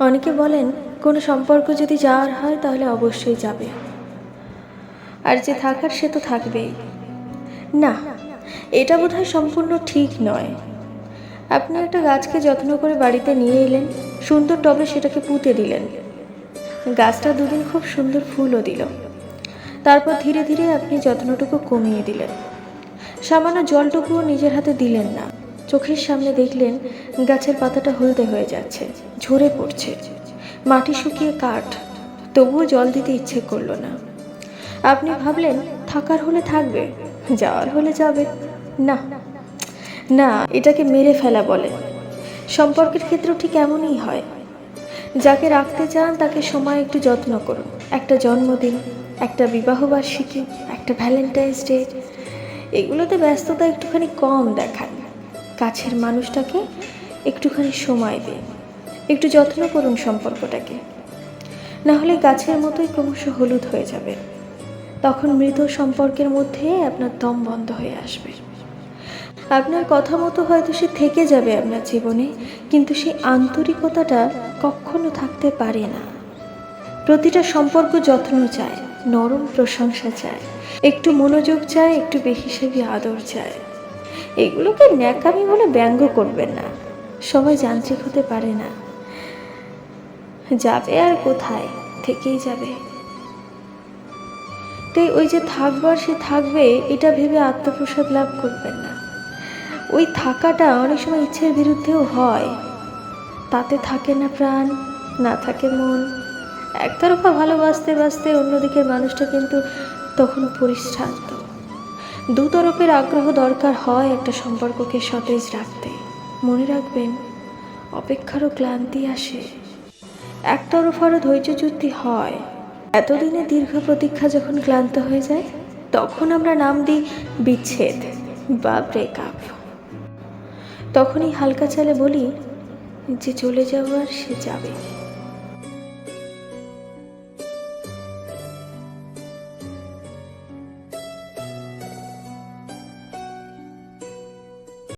অনেকে বলেন, কোনো সম্পর্ক যদি যাওয়ার হয় তাহলে অবশ্যই যাবে। আর যে থাকার সে তো থাকবেই। না, এটা বোধহয় সম্পূর্ণ ঠিক নয়। আপনি একটা গাছকে যত্ন করে বাড়িতে নিয়ে এলেন, সুন্দর টবে সেটাকে পুঁতে দিলেন। গাছটা দুদিন খুব সুন্দর ফুলও দিল। তারপর ধীরে ধীরে আপনি যত্নটুকু কমিয়ে দিলেন। সামান্য জলটুকুও নিজের হাতে দিলেন না। চোখের সামনে দেখলেন গাছের পাতাটা হলদে হয়ে যাচ্ছে, ঝরে পড়ছে। মাটি শুকিয়ে কাঠ, তবুও জল দিতে ইচ্ছে করল না। আপনি ভাবলেন, থাকার হলে থাকবে, যাওয়ার হলে যাবে। না না, এটাকে মেরে ফেলা বলে। সম্পর্কের ক্ষেত্রেও ঠিক এমনই হয়। যাকে রাখতে চান, তাকে সময় একটু যত্ন করুন। একটা জন্মদিন, একটা বিবাহবার্ষিকী, একটা ভ্যালেন্টাইন্স ডে, এগুলোতে ব্যস্ততা একটুখানি কম দেখান। কাছের মানুষটাকে একটুখানি সময় দিন একটু যত্ন করুন সম্পর্কটাকে। না হলে গাছের মতোই ক্রমশ হলুদ হয়ে যাবে। তখন মৃত সম্পর্কের মধ্যে আপনার দম বন্ধ হয়ে আসবে। আপনার কথা মতো হয়তো সে থেকে যাবে আপনার জীবনে, কিন্তু সেই আন্তরিকতাটা কখনো থাকতে পারে না। প্রতিটা সম্পর্ক যত্ন চায়, নরম প্রশংসা চায়, একটু মনোযোগ চায়, একটু বেহিসেবি আদর চায়। এগুলোকে ন্যাকামি বলে ব্যঙ্গ করবেন না। সবাই যান্ত্রিক হতে পারে না। যাবে আর কোথায়? থেকেই যাবে। তাই ওই যে থাকবার সে থাকবে, এটা ভেবে আত্মপ্রসাদ লাভ করবেন না। ওই থাকাটা অনেক সময় ইচ্ছের বিরুদ্ধেও হয়। তাতে থাকে না প্রাণ, না থাকে মন। একতরফা ভালোবাসতে বাসতে অন্যদিকের মানুষটা কিন্তু তখন পরিশ্রান্ত। দুতরফের আগ্রহ দরকার হয় একটা সম্পর্ককে সতেজ রাখতে। মনে রাখবেন, অপেক্ষারও ক্লান্তি আসে। একতরফারও ধৈর্যচ্যুতি হয়। এতদিনে দীর্ঘ প্রতীক্ষা যখন ক্লান্ত হয়ে যায়, তখন আমরা নাম দিই বিচ্ছেদ বা ব্রেকআপ তখনই হালকা চালে বলি, যে চলে যাওয়ার সে যাবে।